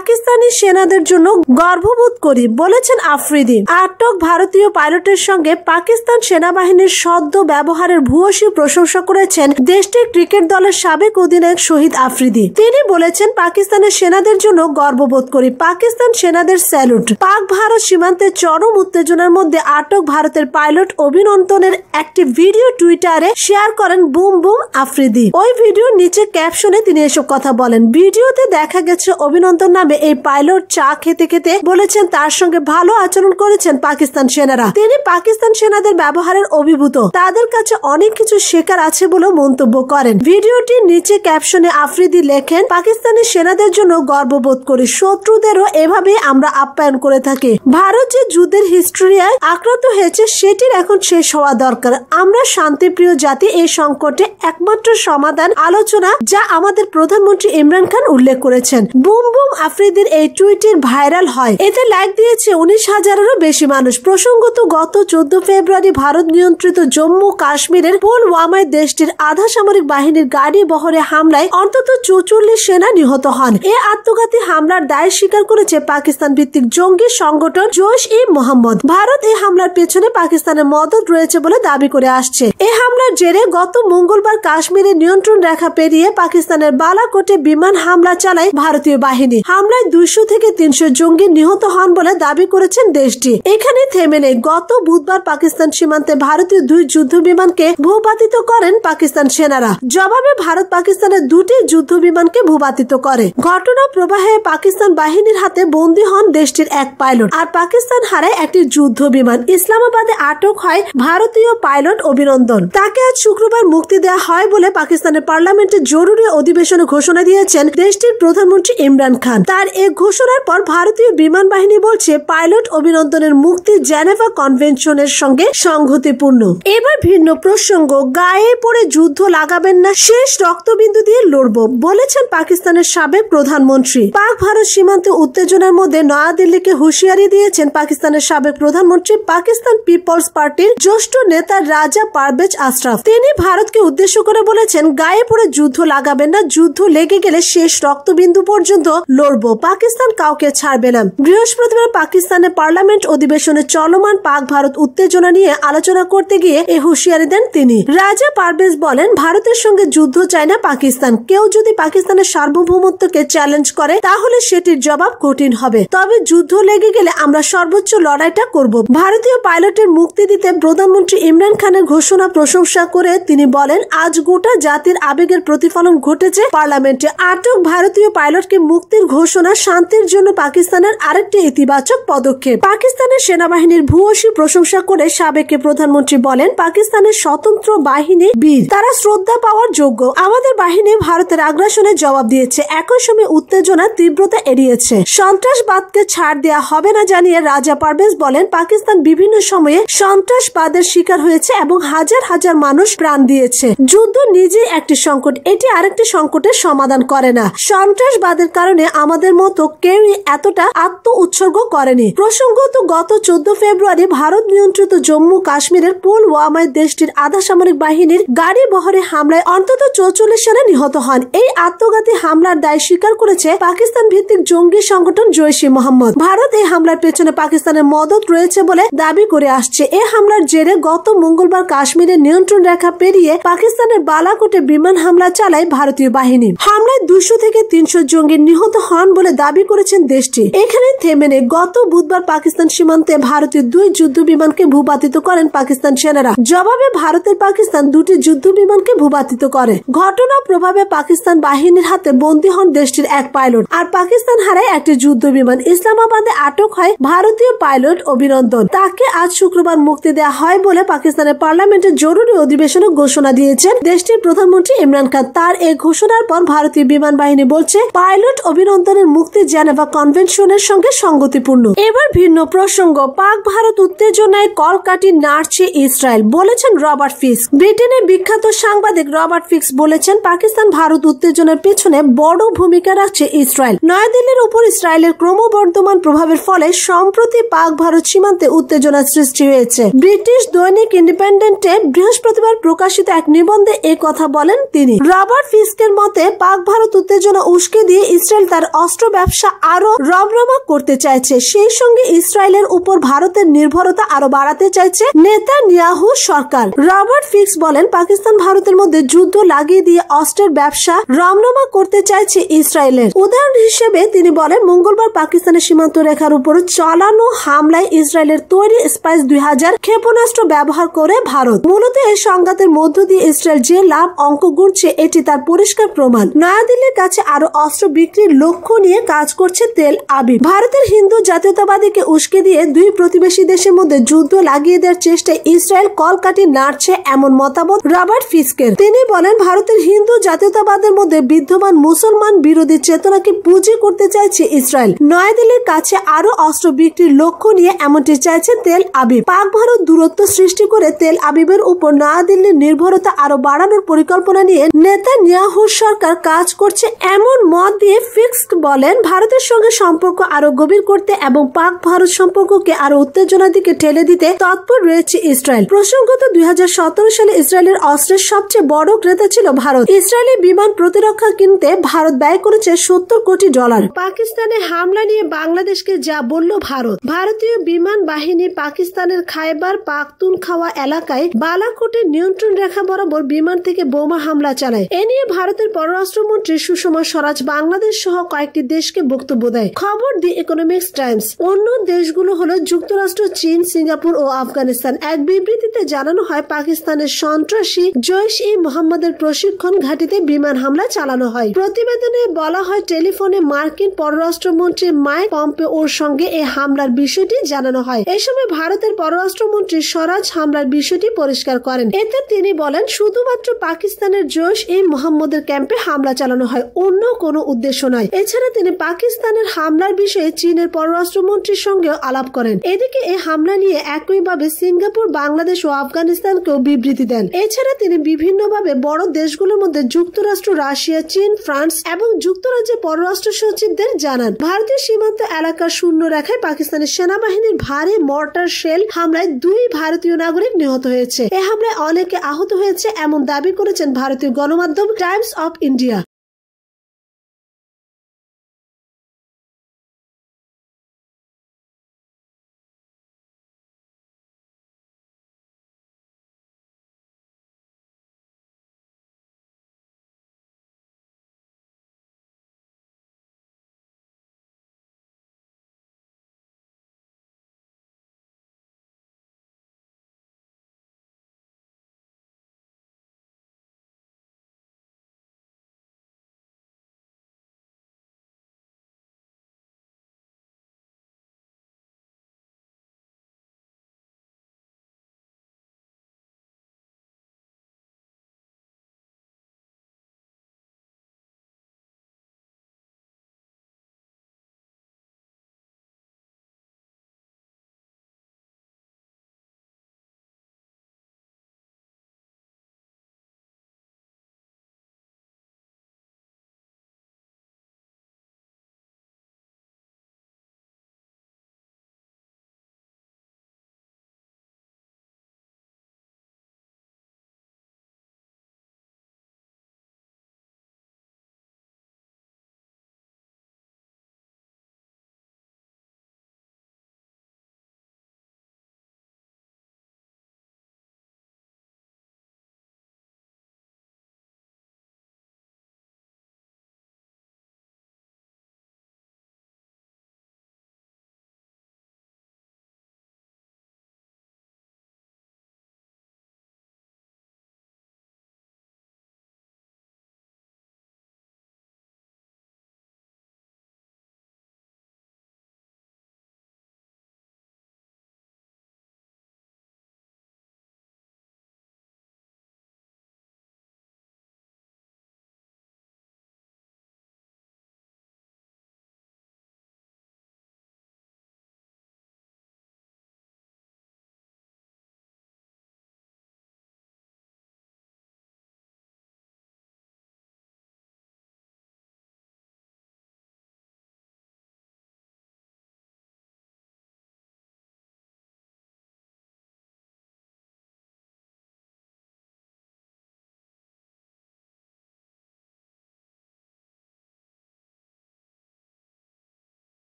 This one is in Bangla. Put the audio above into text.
পাকিস্তানি সেনাদের জন্য গর্ববোধ করি, বলেছেন আফ্রিদি। আটক ভারতীয় পাইলটের সঙ্গে পাকিস্তান সেনাবাহিনীর সদ্য ব্যবহারের ভূয়সী প্রশংসা করেছেন দেশটির ক্রিকেট দলের সাবেক অধিনায়ক শহীদ আফ্রিদি। তিনি বলেছেন, পাকিস্তানের সেনাদের জন্য গর্ববোধ করি। পাকিস্তান সেনাদের স্যালুট। পাক ভারত সীমান্তে চরম উত্তেজনার মধ্যে আটক ভারতের পাইলট অভিনন্দনের একটি ভিডিও টুইটারে শেয়ার করেন বুম বুম আফ্রিদি। ওই ভিডিওর নিচে ক্যাপশনে তিনি এসব কথা বলেন। ভিডিওতে দেখা গেছে অভিনন্দন নামে এই পাইলট চা খেতে খেতে বলেছেন তার সঙ্গে ভালো আচরণ করেছেন পাকিস্তান সেনারা। তিনি পাকিস্তান সেনাদের ব্যবহারের অভিভূত। তাদের কাছে অনেক কিছু শেখার আছে বলে মন্তব্য করেন। ভিডিওটির নিচে ক্যাপশনে আফ্রিদি লেখেন, পাকিস্তানি সেনাদের জন্য গর্ববোধ করি। শত্রুদেরও এভাবে আমরা আপ্যায়ন করে থাকি। ভারত যে যুদ্ধের হিস্ট্রিয়ায় আক্রান্ত হয়েছে, সেটির এখন শেষ হওয়া দরকার। আমরা শান্তিপ্রিয় জাতি, এই সংকটে একমাত্র সমাধান আলোচনা যা আমাদের প্রধানমন্ত্রী ইমরান খান উল্লেখ করেছেন। বুম বুম আফ্রিদির এই টুইটের ভাইরাল হয়। এতে লাইক দিয়েছে উনিশ হাজারেরও বেশি মানুষ। প্রসঙ্গত, গত চোদ্দ ফেব্রুয়ারি ভারত নিয়ন্ত্রিত জম্মু কাশ্মীরের পুলওয়ামায় দেশটির আধা সামরিক বাহিনীর গাড়ি বহরে হামলায় অন্তত চৌচল্লিশ সেনা নিহত হন। এ আত্মঘাতী হামলার দায় স্বীকার করেছে পাকিস্তান ভিত্তিক জঙ্গি সংগঠন জোশ ই মোহাম্মদ। ভারত এই হামলার পেছনে পাকিস্তানের মদত রয়েছে বলে দাবি করে আসছে। এ হামলার জেরে গত মঙ্গলবার কাশ্মীরের নিয়ন্ত্রণ রেখা পেরিয়ে পাকিস্তানের বালাকোটে বিমান হামলা চালায় ভারতীয় বাহিনী। হামলায় দুইশো থেকে তিনশো জঙ্গি নিহত হন বলে দাবি করেছেন দেশটি। এখানে থেমে নেই। গত বুধবার পাকিস্তান সীমান্তে ভারতীয় দুই যুদ্ধ বিমানকে ভূপাতিত করেন পাকিস্তান সেনারা। জবাবে ভারত পাকিস্তানের দুটি যুদ্ধ বিমানকে ভূপাতিত করে। ঘটনা প্রবাহে পাকিস্তান বাহিনীর হাতে বন্দী হন দেশটির এক পাইলট। আর পাকিস্তান হারায় একটি যুদ্ধ বিমান ইসলামাবাদে আটক হয় ভারতীয় পাইলট অভিনন্দন। তাকে আজ শুক্রবার মুক্তি দেওয়া হয় বলে পাকিস্তানের পার্লামেন্টে জরুরি অধিবেশনে ঘোষণা দিয়েছেন দেশটির প্রধানমন্ত্রী ইমরান খান। তার এ ঘোষণার পর ভারতীয় বিমান বাহিনী বলছে পাইলট অভিনন্দনের মুক্তি জেনেভা কনভেনশনের সঙ্গে সংহতিপূর্ণ। এবার ভিন্ন প্রসঙ্গ, গায়ে পড়ে যুদ্ধ লাগাবেন না, শেষ রক্তবিন্দু দিয়ে লড়ব, বলেছেন পাকিস্তানের সাবেক প্রধানমন্ত্রী। পাক ভারত সীমান্তে উত্তেজনার মধ্যে নয়াদিল্লিকে হুঁশিয়ারি দিয়েছেন পাকিস্তানের সাবেক প্রধানমন্ত্রী, পাকিস্তান পিপলস পার্টির জ্যেষ্ঠ নেতা রাজা পারভেজ আশরাফ। তিনি ভারতকে উদ্দেশ্য করে বলেছেন, গায়ে পড়ে যুদ্ধ লাগাবেন না, যুদ্ধ লেগে গেলে শেষ রক্তবিন্দু পর্যন্ত লড়ব। পাকিস্তান কাউকে ছাড়বে না। বৃহস্পতিবার পাকিস্তানের পার্লামেন্ট অধিবেশনে চলমান পাক ভারত উত্তেজনা নিয়ে আলোচনা করতে গিয়ে এ হুঁশিয়ারি দেন তিনি। রাজা পারভেজ বলেন, ভারতের সঙ্গে যুদ্ধ চায় না পাকিস্তান। কেউ যদি পাকিস্তানের সার্বভৌমত্বকে চ্যালেঞ্জ করে, তাহলে সেটির জবাব কঠিন হবে। তবে যুদ্ধ লেগে গেলে আমরা সর্বোচ্চ লড়াইটা করব। ভারতীয় পাইলটের মুক্তি দিতে প্রধানমন্ত্রী ইমরান খানের ঘোষণা প্রশংসা করে তিনি বলেন, আজ গোটা জাতির আবেগের প্রতিফলন ঘটেছে পার্লামেন্টে। আটক ভারতীয় পাইলটকে মুক্তির ঘোষণা শান্তির জন্য পাকিস্তানের আরেকটি ইতিবাচক পদক্ষেপ। পাকিস্তানের সেনাবাহিনীর ভূয়সী প্রশংসা করে সাবেক প্রধানমন্ত্রী বলেন, পাকিস্তানের স্বতন্ত্র বাহিনী বীর, তারা শ্রদ্ধা পাওয়ার যোগ্য। আমাদের বাহিনী ভারতের আগ্রাসনের জবাব দিয়েছে। একই সময় উত্তেজনা, তীব্রতা এড়িয়েছে। সন্ত্রাসবাদকে ছাড় দেওয়া হবে না জানিয়ে রাজা পারভেজ বলেন, পাকিস্তান বিভিন্ন সময়ে সন্ত্রাসবাদের শিকার হয়েছে এবং হাজার হাজার মানুষ প্রাণ দিয়েছে। যুদ্ধ নিজেই একটি সংকট। এটি আরেকটি সংকটের সমাধান করে না। সন্ত্রাসবাদের কারণে আমাদের মতো কেউই এতটা আত্ম উৎসর্গ করেনি। প্রসঙ্গত, গত চোদ্দ ফেব্রুয়ারি ভারত নিয়ন্ত্রিত জম্মু কাশ্মীরের পুলওয়ামায় দেশটির আধা সামরিক বাহিনীর গাড়ি বহরে হামলায় অন্তত চৌচল্লিশ জনে নিহত হন। এই আত্মঘাতী হামলার দায় স্বীকার করেছে পাকিস্তান ভিত্তিক জঙ্গি সংগঠন জৈশ মোহাম্মদ। ভারত এই হামলার পেছনে পাকিস্তানের মদত রয়েছে বলে দাবি করে আসছে। এই হামলার জেরে গত মঙ্গলবার কাশ্মীরের নিয়ন্ত্রণ রেখা পেরিয়ে পাকিস্তানের বালাকোটে বিমান হামলা চালায় ভারতীয় বাহিনী। হামলায় দুশো থেকে তিনশো জঙ্গি নিহত হন বলে দাবি করেছেন দেশটি। এখানে থেমে নেই। গত বুধবার পাকিস্তান সীমান্তে ভারতীয় দুই যুদ্ধ বিমানকে ভূপাতিত করেন পাকিস্তান সেনারা। জবাবে ভারতের পাকিস্তান দুটি যুদ্ধ বিমানকে ভূপাতিত করে। ঘটনা প্রভাবে পাকিস্তান বাহিনীর হাতে বন্দী হন দেশটির এক পাইলট। আর পাকিস্তান হারায় একটি যুদ্ধ বিমান। ইসলামাবাদে আটক হয় ভারতীয় পাইলট অভিনন্দন। তাকে আজ শুক্রবার মুক্তি দেওয়া হয় বলে পাকিস্তানের পার্লামেন্টের জরুরি অধিবেশনে ঘোষণা দিয়েছেন দেশটির প্রধানমন্ত্রী ইমরান খান। তার এই ঘোষণার পর ভারতীয় বিমান বাহিনী বলছে, পাইলট অভিনন্দনের মুক্তি জেনেভা কনভেনশনের সঙ্গে সঙ্গতিপূর্ণ। এবার ভিন্ন প্রসঙ্গ, পাক ভারত উত্তেজনায় কলকাটি নাড়ছে ইসরায়েল, বলেছেন রবার্ট ফিক্স। ব্রিটেনের বিখ্যাত সাংবাদিক রবার্ট ফিক্স বলেছেন, পাকিস্তান ভারত উত্তেজনার পেছনে বড় ভূমিকা রাখছে ইসরায়েল। নয়াদিল্লির উপর ইসরায়েলের ক্রমবর্ধমান প্রভাবের ফলে সম্প্রতি পাক ভারত সীমান্তে উত্তেজনার সৃষ্টি হয়েছে। ব্রিটিশ দৈনিক ইন্ডিপেন্ডেন্টে বৃহস্পতিবার প্রকাশিত এক নিবন্ধে এ কথা বলেন তিনি। রবার্ট ফিস্কের মতে, পাক ভারত উত্তেজনা উস্কে দিয়ে ইসরায়েল তার অস্ত্র ব্যবসা আরও রমরমা করতে চাইছে। সেই সঙ্গে ইসরায়েলের উপর ভারতের নির্ভরতা আরও বাড়াতে চাইছে নেতা নিয়াহু সরকার। রবার্ট ফিক্স বলেন, পাকিস্তান ভারতের মধ্যে যুদ্ধ লাগিয়ে দিয়ে অস্ত্রের ব্যবসা রমরমা করতে চাইছে ইসরায়েলের। উদাহরণ হিসেবে তিনি বলেন, মঙ্গলবার পাকিস্তানের সীমান্ত রেখার উপর চালানো হামলায় ইসরায়েলের তৈরি স্পাইস দুই হাজার ক্ষেপণাস্ত্র ব্যবহার করে ভারত। মূলত এই সংঘাতের মধ্য দিয়ে ইসরায়েল যে লাভ অঙ্ক গুনছে এটি তার পরিষ্কার প্রমাণ। নয়াদিল্লির কাছে আরও অস্ত্র বিক্রির লক্ষ্য নিয়ে কাজ করছে তেল আবিব। ভারতের হিন্দু জাতীয়তাবাদীকে উস্কে দিয়ে দুই প্রতিবেশী দেশের মধ্যে যুদ্ধ লাগিয়ে দেওয়ার চেষ্টায় ইসরায়েল কলকাটি নাড়ছে এমন মতামত রবার্ট ফিস্কের। তিনি বলেন, ভারতের হিন্দু জাতীয়তাবাদের মধ্যে বিদ্যমান মুসলমান বিরোধী চেতনাকে পুঁজি করতে চাইছে ইসরায়েল। নয়াদিল্লির কাছে আরও অস্ত্র বিক্রির লক্ষ্য নিয়ে এমনটি চাইছে তেল আবিব। পাক ভারত দূরত্ব সৃষ্টি করে তেল আবিবের উপর নয়াদিল্লির নির্ভরতা আরও বাড়ানোর পরিকল্পনা নিয়ে নেতা নিয়াহুর সরকার কাজ করছে এমন মত দিয়ে ফিক্সড বলেন, ভারতের সঙ্গে সম্পর্ক আরও গভীর করতে এবং পাক ভারত সম্পর্ককে আরও উত্তেজনার দিকে ঠেলে দিতে তৎপর রয়েছে ইসরায়েল। প্রসঙ্গত, দুই হাজার সতেরো সালে ইসরায়েলের অস্ত্রের সবচেয়ে বড় ক্রেতা ছিল ভারত। ইসরায়েলি বিমান প্রতিরক্ষা কিনতে ভারত ব্যয় করেছে সত্তর কোটি ডলার। পাকিস্তানে হামলা নিয়ে বাংলাদেশকে যা বলল ভারত। ভারতীয় বিমান বাহিনী পাকিস্তানের খাইবার পাখতুন খাওয়া এলাকায় বালাকোটের নিয়ন্ত্রণ রেখা বরাবর বিমান থেকে বোমা হামলা চালায়। এ নিয়ে ভারতের পররাষ্ট্রমন্ত্রী সুষমা স্বরাজ বাংলাদেশ সহ কয়েকটি দেশকে বক্তব্য দেয়। খবর দি ইকোনমিক্স টাইমস। অন্য দেশগুলো হলো যুক্তরাষ্ট্র, চীন, সিঙ্গাপুর ও আফগানিস্তান। এক বিবৃতিতে জানানো হয়, পাকিস্তানের সন্ত্রাসী জৈশ ই মোহাম্মদের প্রশিক্ষণ ঘাটিতে বিমান হামলা চালানো হয়। প্রতিবেদনে বলা হয়, টেলিফোনে মার্কিন পররাষ্ট্রমন্ত্রী মাইক পম্পে ওর সঙ্গে এই হামলার বিষয়টি জানানো হয়। এ সময় ভারতের পররাষ্ট্রমন্ত্রী স্বরাজ হামলার বিষয়টি পরিষ্কার করেন। এতে তিনি বলেন, শুধুমাত্র পাকিস্তানের জৈশ ই মোহাম্মদের ক্যাম্পে হামলা চালানো হয়, অন্য কোনো উদ্দেশ্য নয়। এছাড়া তিনি পাকিস্তানের হামলার বিষয়ে চীনের পররাষ্ট্রমন্ত্রীর সঙ্গেও আলাপ করেন। এদিকে এই হামলা নিয়ে একইভাবে সিঙ্গাপুর, বাংলাদেশ ও আফগানিস্তানকেও বিবৃতি দেন। এছাড়া তিনি বিভিন্নভাবে বড় দেশগুলোর মধ্যে যুক্তরাষ্ট্র, রাশিয়া, চীন, ফ্রান্স এবং যুক্তরাজ্যের পররাষ্ট্র সচিবদের জানান। ভারতীয় সীমান্ত এলাকার শূন্য রেখায় পাকিস্তানের সেনাবাহিনীর ভারী মর্টার শেল হামলায় দুই ভারতীয় নাগরিক নিহত হয়েছে। এ হামলায় অনেকে আহত হয়েছে এমন দাবি করেছেন ভারতীয় গণমাধ্যম টাইমস অফ ইন্ডিয়া।